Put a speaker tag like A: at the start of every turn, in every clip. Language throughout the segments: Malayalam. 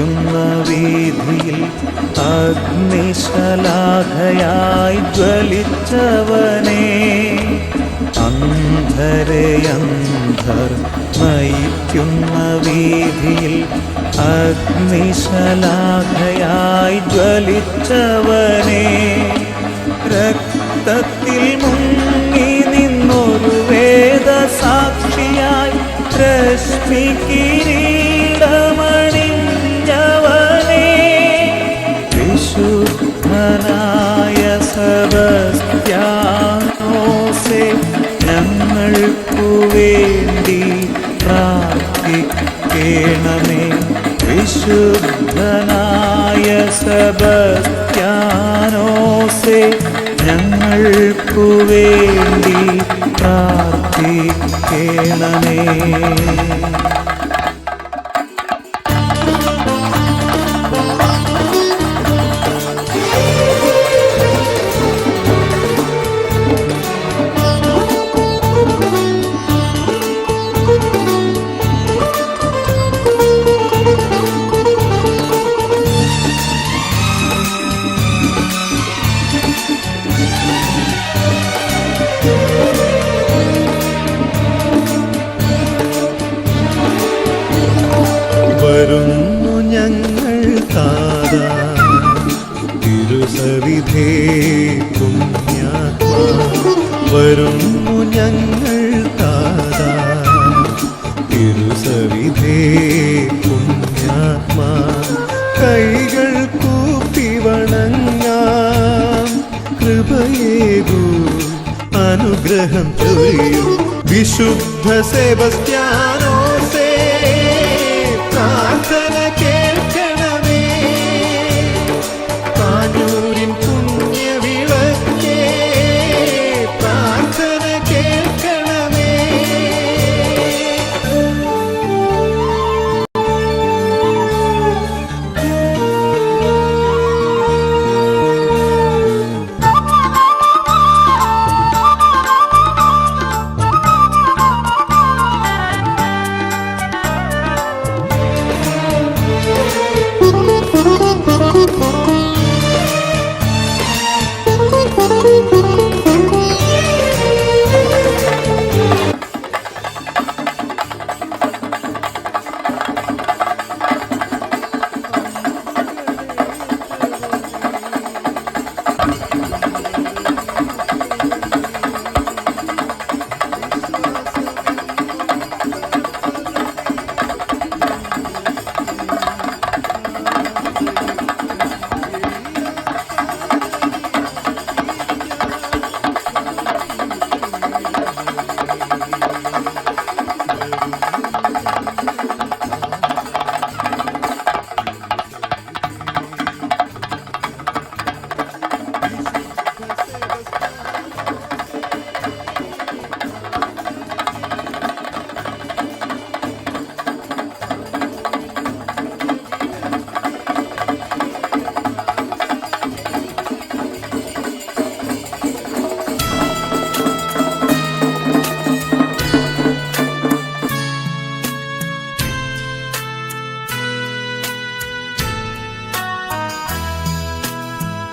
A: നയിക്കുന്ന വീതിയിൽ അഗ്നിശലാഖയായി ജ്വലിച്ചവനെ. അന്ധരയന്ധർ നയിക്കുന്ന വീതിയിൽ അഗ്നിശലാഖയായി ജ്വലിച്ചവനെ. രക്തത്തിൽ മുങ്ങി നിന്നൊരു വേദസാക്ഷിയായി രശ്മി വേണ്ടി പ്രാർത്ഥിക്കണമേ.
B: കൃപയേകൂ അനുഗ്രഹം ചൊരിയൂ വിശുദ്ധ സെബസ്ത്യാനോസേ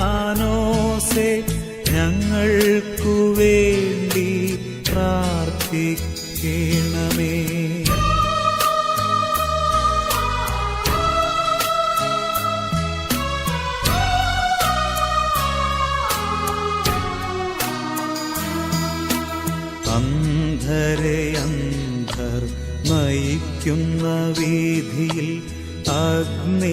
A: സബസ്ത്യാനോസെ ഞങ്ങൾക്കു വേണ്ടി പ്രാർത്ഥിക്കണമേ. അന്ധരെ അന്ധർ നയിക്കുന്ന വീതിയിൽ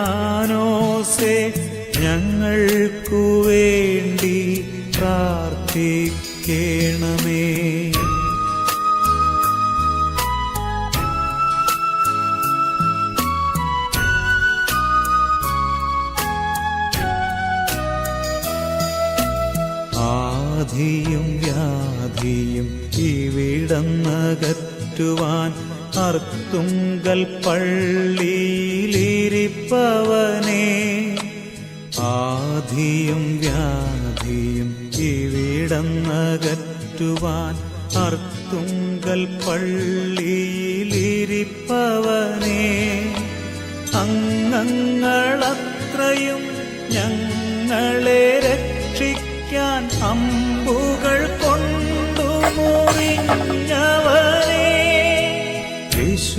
A: സെബസ്ത്യാനോസെ ഞങ്ങൾക്കു വേണ്ടി പ്രാർത്ഥിക്കണമേ. ആധിയും വ്യാധിയും ഇവിടന്നകറ്റുവാൻ അർത്തുങ്കൽ പള്ളിയിലിരിപ്പവനെ ആധിയും വ്യാധിയും ഇവിടന്നകറ്റുവാൻ അർത്തുങ്കൽ പള്ളിയിലിരിപ്പവനെ അംഗങ്ങളത്രയും ഞങ്ങളെ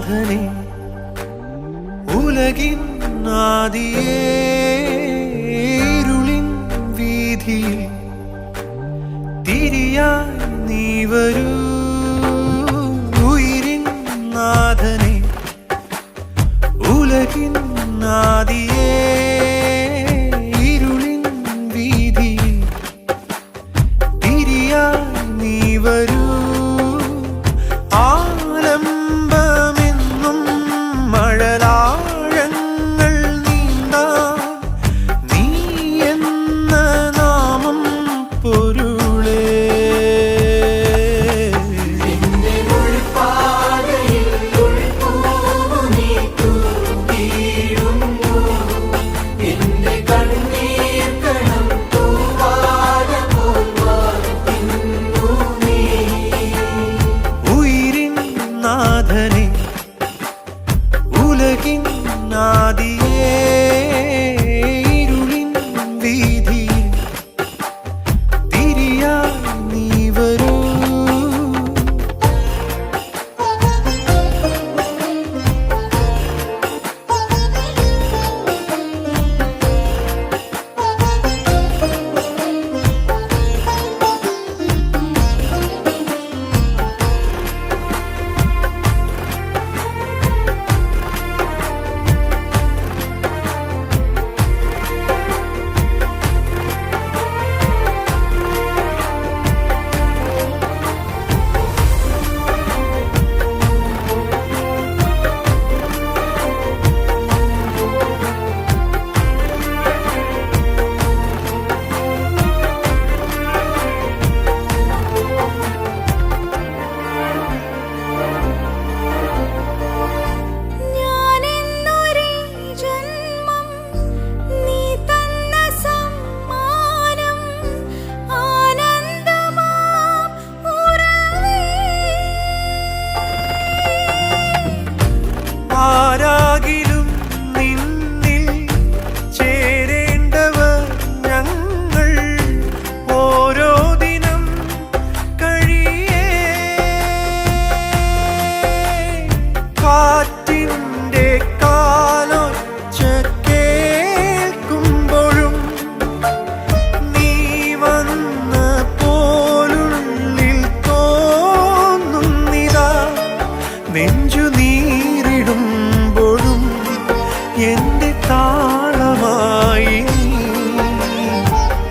B: നാഥനെ ഉലകിൻ നാദിയേരുളിൻ വീതിയിൽ തിരിയായി നീ വരൂ. ഉയിരിൻ നാഥനെ ഉലകിൻ നാദിയേ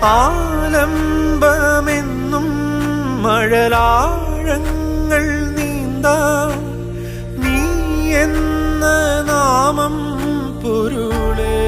B: ആലംബമെന്നും മഴലാഴങ്ങൾ നീന്താ നീ എന്ന നാമം പൊരുളേ.